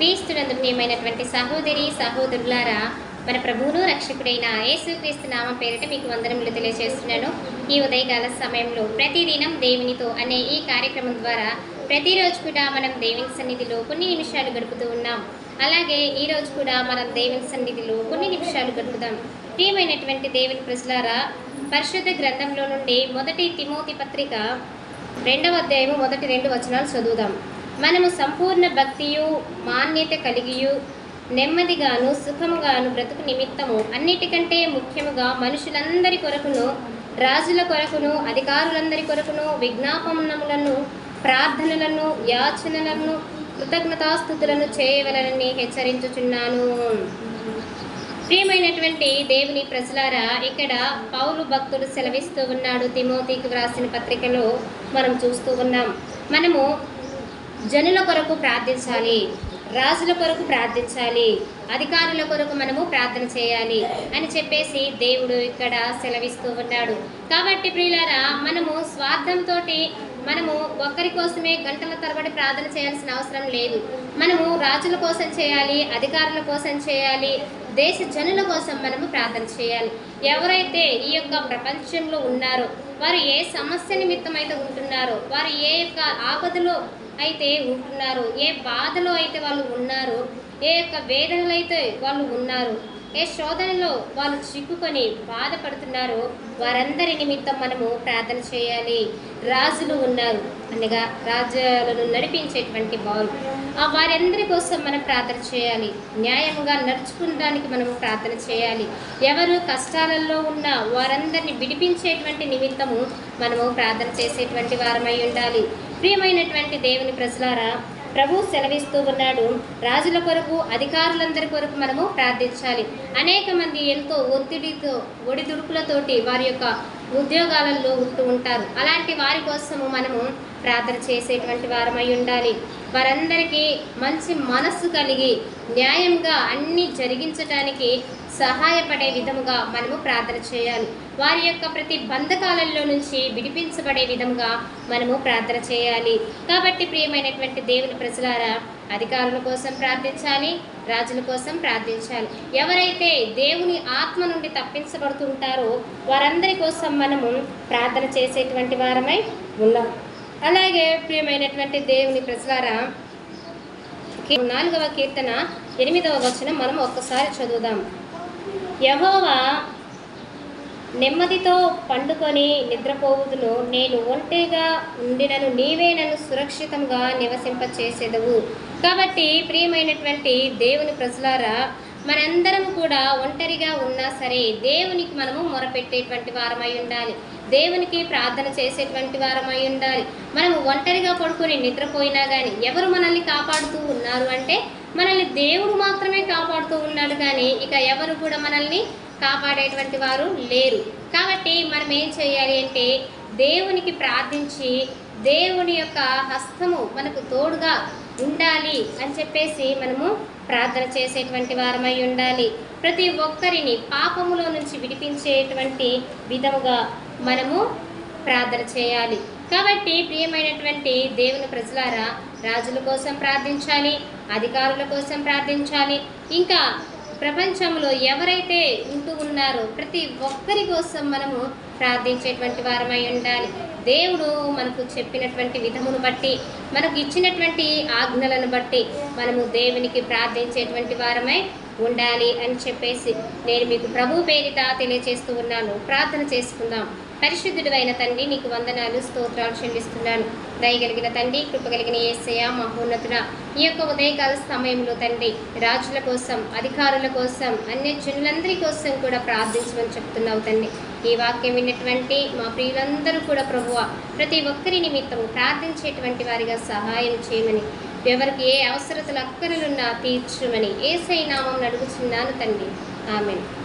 క్రీస్తునందు ప్రియమైనటువంటి సహోదరి సహోదరులారా మన ప్రభువును రక్షకుడైన యేసుక్రీస్తు నామం పేరిట మీకు వందనములు తెలియజేస్తున్నాను. ఈ ఉదయకాల సమయంలో ప్రతిదినం దేవునితో అనే ఈ కార్యక్రమం ద్వారా ప్రతిరోజు కూడా మనం దేవుని సన్నిధిలో కొన్ని నిమిషాలు గడుపుతూ ఉన్నాం. అలాగే ఈరోజు కూడా మనం దేవుని సన్నిధిలో కొన్ని నిమిషాలు గడుపుదాం. ప్రియమైనటువంటి దేవుని ప్రజలారా పరిశుద్ధ గ్రంథంలో నుండి మొదటి తిమోతి పత్రిక రెండవ అధ్యాయము మొదటి రెండు వచనాలు చదువుదాం. మనము సంపూర్ణ భక్తియు మాన్యత కలిగియు నెమ్మదిగాను సుఖముగాను బ్రతుకు నిమిత్తము. అన్నిటికంటే ముఖ్యముగా మనుషులందరి కొరకును రాజుల కొరకును అధికారులందరి కొరకును విజ్ఞాపనములను ప్రార్థనలను యాచనలను కృతజ్ఞతాస్థుతులను చేయవలనని హెచ్చరించుచున్నాను. ప్రియమైనటువంటి దేవుని ప్రజలారా ఇక్కడ పౌలు భక్తుడు సెలవిస్తూ ఉన్నాడు. తిమోతికి వ్రాసిన పత్రికలో మనం చూస్తూ ఉన్నాం. మనము జనుల కొరకు ప్రార్థించాలి రాజుల కొరకు ప్రార్థించాలి అధికారుల కొరకు మనము ప్రార్థన చేయాలి అని చెప్పేసి దేవుడు ఇక్కడ సెలవిస్తూ ఉన్నాడు. కాబట్టి ప్రియులారా మనము స్వార్థంతో మనము ఒక్కరి కోసమే గంటల తరబడి ప్రార్థన చేయాల్సిన అవసరం లేదు. మనము రాజుల కోసం చేయాలి అధికారుల కోసం చేయాలి దేశ జనుల కోసం మనము ప్రార్థన చేయాలి. ఎవరైతే ఈ యొక్క ప్రపంచంలో ఉన్నారో వారు ఏ సమస్య నిమిత్తం అయితే ఉంటున్నారో వారు ఏ యొక్క ఆపదలో అయితే ఉంటున్నారో ఏ బాధలో అయితే వాళ్ళు ఉన్నారో ఏ యొక్క వేదనలు అయితే వాళ్ళు ఉన్నారు ఏ శోధనలో వాళ్ళు చిక్కుకొని బాధపడుతున్నారో వారందరి నిమిత్తం మనము ప్రార్థన చేయాలి. రాజులు ఉన్నారు. అనగా రాజ్యాలను నడిపించేటువంటి వారు ఆ వారందరి కోసం మనం ప్రార్థన చేయాలి. న్యాయంగా నడుచుకోవడానికి మనము ప్రార్థన చేయాలి. ఎవరు కష్టాలలో ఉన్న వారందరిని విడిపించేటువంటి నిమిత్తము మనము ప్రార్థన చేసేటువంటి వారమై ఉండాలి. ప్రియమైనటువంటి దేవుని ప్రజలారా ప్రభు సెలవిస్తూ ఉన్నాడు. రాజుల కొరకు అధికారులందరి కొరకు మనము ప్రార్థించాలి. అనేక మంది ఎంతో ఒత్తిడితో ఒడిదుడుకులతోటి వారి యొక్క ఉద్యోగాలలో ఉంటూ ఉంటారు. అలాంటి వారి కోసము మనము ప్రార్థన చేసేటువంటి వారమై ఉండాలి. వారందరికీ మంచి మనస్సు కలిగి న్యాయంగా అన్ని జరిగించడానికి సహాయపడే విధముగా మనము ప్రార్థన చేయాలి. వారి యొక్క ప్రతి బంధకాలలో నుంచి విడిపించబడే విధముగా మనము ప్రార్థన చేయాలి. కాబట్టి ప్రియమైనటువంటి దేవుని ప్రజలారా అధికారుల కోసం ప్రార్థించాలి రాజుల కోసం ప్రార్థించాలి. ఎవరైతే దేవుని ఆత్మ నుండి తప్పించబడుతుంటారో వారందరి కోసం మనము ప్రార్థన చేసేటువంటి వారమై ఉన్నాం. అలాగే ప్రియమైనటువంటి దేవుని ప్రజలారా నాలుగవ కీర్తన ఎనిమిదవ వచనం మనం ఒక్కసారి చదువుదాం. యహోవా నెమ్మదితో పండుకొని నిద్రపోవుదును. నేను ఒంటరిగా ఉండినను నీవే నన్ను సురక్షితంగా నివసింపచేసేదవు. కాబట్టి ప్రియమైనటువంటి దేవుని ప్రజలారా మనందరం కూడా ఒంటరిగా ఉన్నా సరే దేవునికి మనము మొరపెట్టేటువంటి వారమై ఉండాలి. దేవునికి ప్రార్థన చేసేటువంటి వారమై ఉండాలి. మనము ఒంటరిగా పడుకొని నిద్రపోయినా కానీ ఎవరు మనల్ని కాపాడుతూ ఉన్నారు అంటే మనల్ని దేవుడు మాత్రమే కాపాడుతూ ఉన్నాడు కానీ ఇక ఎవరు కూడా మనల్ని కాపాడేటువంటి వారు లేరు. కాబట్టి మనం ఏం చేయాలి అంటే దేవునికి ప్రార్థించి దేవుని యొక్క హస్తము మనకు తోడుగా ఉండాలి అని చెప్పేసి మనము ప్రార్థన చేసేటువంటి వారమై ఉండాలి. ప్రతి ఒక్కరిని పాపములో నుంచి విడిపించేటువంటి విధముగా మనము ప్రార్థన చేయాలి. కాబట్టి ప్రియమైనటువంటి దేవుని ప్రజలారా రాజుల కోసం ప్రార్థించాలి అధికారుల కోసం ప్రార్థించాలి. ఇంకా ప్రపంచంలో ఎవరైతే ఉంటూ ఉన్నారో ప్రతి ఒక్కరి కోసం మనము ప్రార్థించేటువంటి వారమై ఉండాలి. దేవుడు మనకు చెప్పినటువంటి విధమును బట్టి మనకు ఇచ్చినటువంటి ఆజ్ఞలను బట్టి మనము దేవునికి ప్రార్థించేటువంటి వారమై ఉండాలి అని చెప్పేసి నేను మీకు ప్రభు పేరిట తెలియజేస్తూ ఉన్నాను. ప్రార్థన చేసుకుందాం. పరిశుద్ధుడు అయిన తండ్రి నీకు వందనాలు స్తోత్రాలు చెల్లిస్తున్నాను. దయగలిగిన తండ్రి కృపగలిగిన ఏసయ మహోన్నతుడ ఈ యొక్క ఉదయకాల సమయంలో తండ్రి రాజుల కోసం అధికారుల కోసం అన్య జనులందరి కోసం కూడా ప్రార్థించమని చెప్తున్నావు తండ్రి. ఈ వాక్యం విన్నటువంటి మా ప్రియులందరూ కూడా ప్రభువ ప్రతి ఒక్కరి నిమిత్తం ప్రార్థించేటువంటి వారిగా సహాయం చేయమని ఎవరికి ఏ అవసరతలు అక్కరలున్నా తీర్చమని ఏసై నామం అడుగుచున్నాను తండ్రి. ఆమెను.